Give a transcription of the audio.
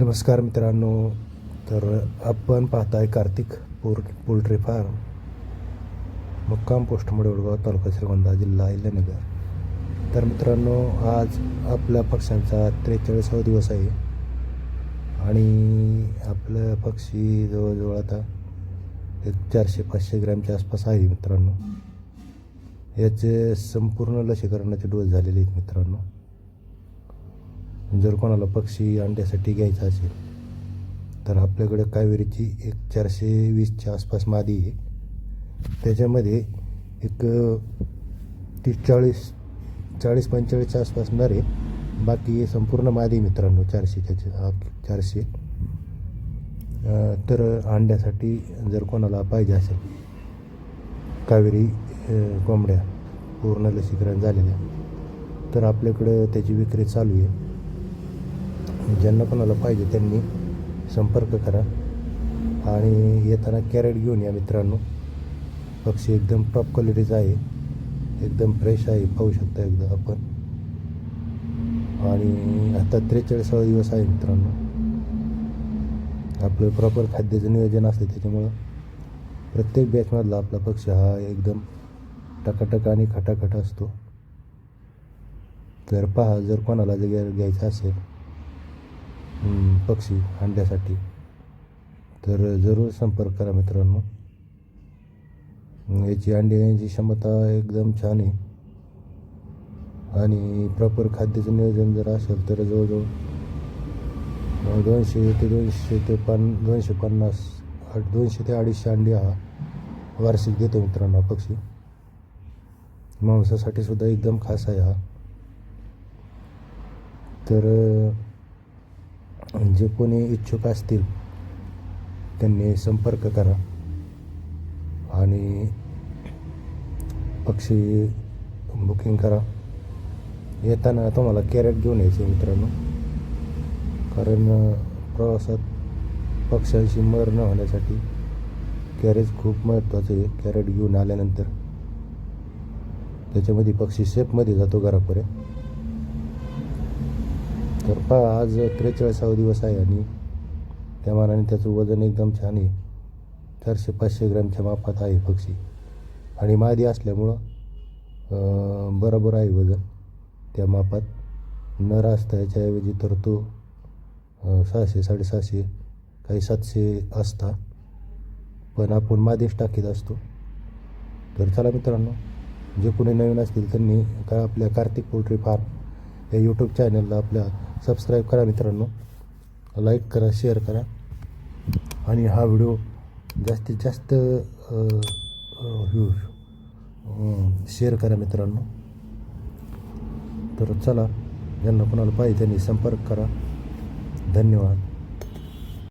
नमस्कार मित्रांनो तर आपण पाहताय कार्तिक पोर पोल्ट्री फार्म मुक्काम पोस्ट मडवडगाव तालुका श्रीगोंदा जिल्हा अहिल्यानगर. तर मित्रांनो आज आपल्या पक्ष्यांचा त्रेचाळीसावा दिवस आहे. आणि आपलं पक्षी जवळजवळ आता एक चारशे पाचशे ग्रॅमच्या आसपास आहे मित्रांनो. याचे संपूर्ण लसीकरणाचे डोस झालेले आहेत मित्रांनो. जर कोणाला पक्षी अंड्यासाठी घ्यायचा असेल तर आपल्याकडे कावेरीची एक चारशे वीसच्या आसपास मादी आहे. त्याच्यामध्ये एक तीस चाळीस चाळीस पंचेचाळीसच्या आसपास नर आहे. बाकी संपूर्ण मादी मित्रांनो चारशेच्या चारशे. तर अंड्यासाठी जर कोणाला पाहिजे असेल कावेरी कोंबड्या पूर्ण लसीकरण झालेल्या तर आपल्याकडं त्याची विक्री चालू आहे. ज्यांना कोणाला पाहिजे त्यांनी संपर्क करा. आणि येताना कॅरेट घेऊन या मित्रांनो. पक्षी एकदम टॉप क्वालिटीचा आहे. एकदम फ्रेश आहे. पाहू शकता एकदा आपण. आणि आता त्रेचाळीसावा दिवस आहे मित्रांनो. आपलं प्रॉपर खाद्याचं नियोजन असतं त्याच्यामुळं प्रत्येक बॅचमधला आपला पक्षी हा एकदम टकाटक आणि खटाखट असतो. तर पहा जर कोणाला जर घ्यायचं असेल पक्षी अंड्यासाठी तर जरूर संपर्क करा मित्रांनो. याची अंडी देण्याची क्षमता एकदम छान आहे. आणि प्रॉपर खाद्याचं नियोजन जर असेल तर जवळजवळ दोनशे ते दोनशे ते पन दोनशे पन्नास दोनशे ते अडीचशे अंडी हा वार्षिक देतो मित्रांनो हा पक्षी. मांसासाठी सुद्धा एकदम खास आहे हा. तर जे कोणी इच्छुक असतील त्यांनी संपर्क करा. आणि पक्षी बुकिंग करा. येताना तुम्हाला कॅरेट घेऊन यायचे मित्रांनो. कारण प्रवासात पक्ष्यांशी मर न होण्यासाठी कॅरेज खूप महत्त्वाचं आहे. कॅरेट घेऊन आल्यानंतर त्याच्यामध्ये पक्षी सेफमध्ये जातो घरापर्यंत तर पहा आज त्रेचाळीसावा दिवस आहे आणि त्या मानाने त्याचं वजन एकदम छान आहे. चारशे पाचशे ग्रॅमच्या मापात आहे पक्षी. आणि मादी असल्यामुळं बरोबर आहे वजन त्या मापात. नर असता याच्याऐवजी तर तो सहाशे साडेसहाशे काही सातशे असता. पण आपण मादेश टाकीत असतो. तर चला मित्रांनो जे कोणी नवीन असतील त्यांनी का आपल्या कार्तिक पोल्ट्री फार्म या यूट्यूब चॅनलला आपल्या सबस्क्राईब करा मित्रांनो. लाईक करा शेअर करा. आणि हा व्हिडिओ जास्तीत जास्त शेअर करा मित्रांनो. तर चला ज्यांना कोणाला पाहिजे त्यांनी संपर्क करा. धन्यवाद.